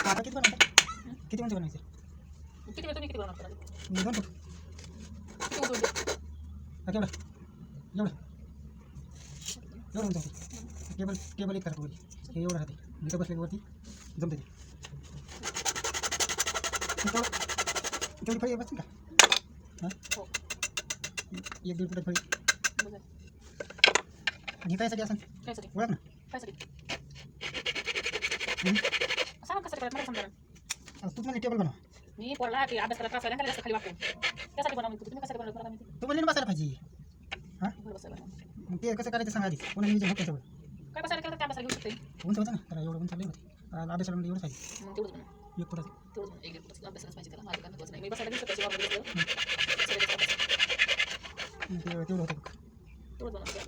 आता किती बनवतात किती म्हणजे बनवायचे किती वेळ तुम्ही किती बनवणार? मी फूट किती. हा, केवढं एवढं एवढं म्हणतो टेबल टेबल एक करा वरती हे एवढं राहते मी तर बसले वरती जमते ते तेवढं फळी बसतील का हां एक दीड फुटाची फळी आणि कायसाठी असं ओळख ना हं? सांगा कसं करायचं मला समजा तूच म्हणजे टेबल बनव. मी पोरला की अभ्यास करायला त्रास व्हायला त्याला खाली वाकून. त्यासाठी बनवा म्हणतो तुम्ही कशासाठी बनवलं मला तू म्हणले ना बसायला पाहिजे. हां? बसायला ते कसं करायचं सांगा आधी. कोणी नियोजन होतं सगळं काय बसायला केलं तर त्या बसायला घेऊ शकते उंच होतं ना. त्याला एवढं उंच होते अभ्यासाला म्हणजे एवढं पाहिजे मग तेवढंच बनवा. एक फुटाचं. तेवढंच एक अभ्यासच पाहिजे त्याला. माझं काय नाही. मी बसायला घेऊ शकते ते तेवढं होतं तेवढंच.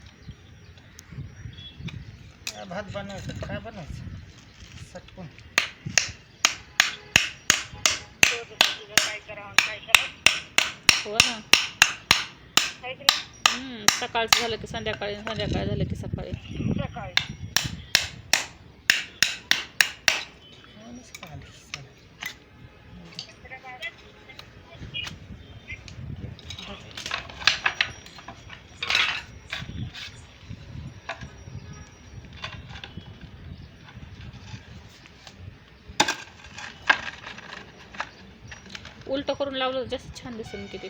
भात बना खा बना બને છે. સટકું. हो ना सकाळचं झालं की संध्याकाळी संध्याकाळी झालं की सकाळी सकाळी उलट करून लावलं जास्त छान दिसेल किती.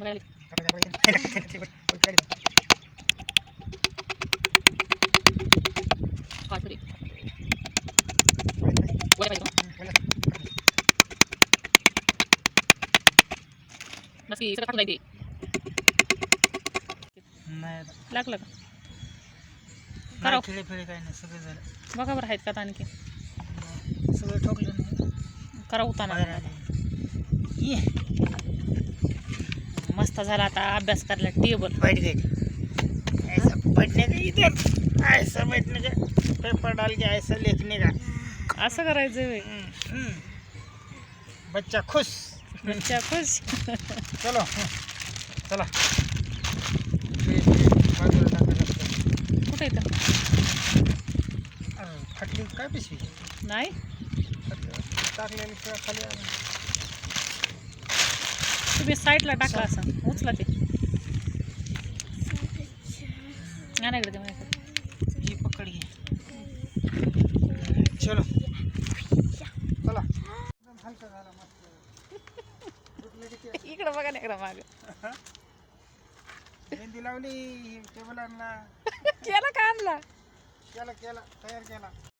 Malayali Sa katong hindi. नाही. लागलं का? नाही करावं. खेळे फेळे काही नाही सगळं झालं. बघा बरं आहेत का आता आणखी. सगळं ठोकलं नाही करा उताना. बाहेर ये. मस्त झाला आता अभ्यास करायला टेबल. बैठ गई. ऐसा बैठने का इधर? ऐसा बैठने का? पेपर डाल के ऐसा लिखने का? असं करायचं होय. हम्म, हम्म. बच्चा खुश. बच्चा खुश. चलो. चला. कुठे येतं फाटली काय पिशवी? नाही. टाकलेली शिवाय खाली. तुम्ही साईडला टाकला असं. उचला ते. आणा इकडे ते माझ्याकडे. ही पकड घे चलो चला एकदम हलका झाला मस्त दुखले की ते इकडं बघा ना इकडं माग. मेहंदी लावली टेबल आणला. केला का आणला? केला केला तयार केला.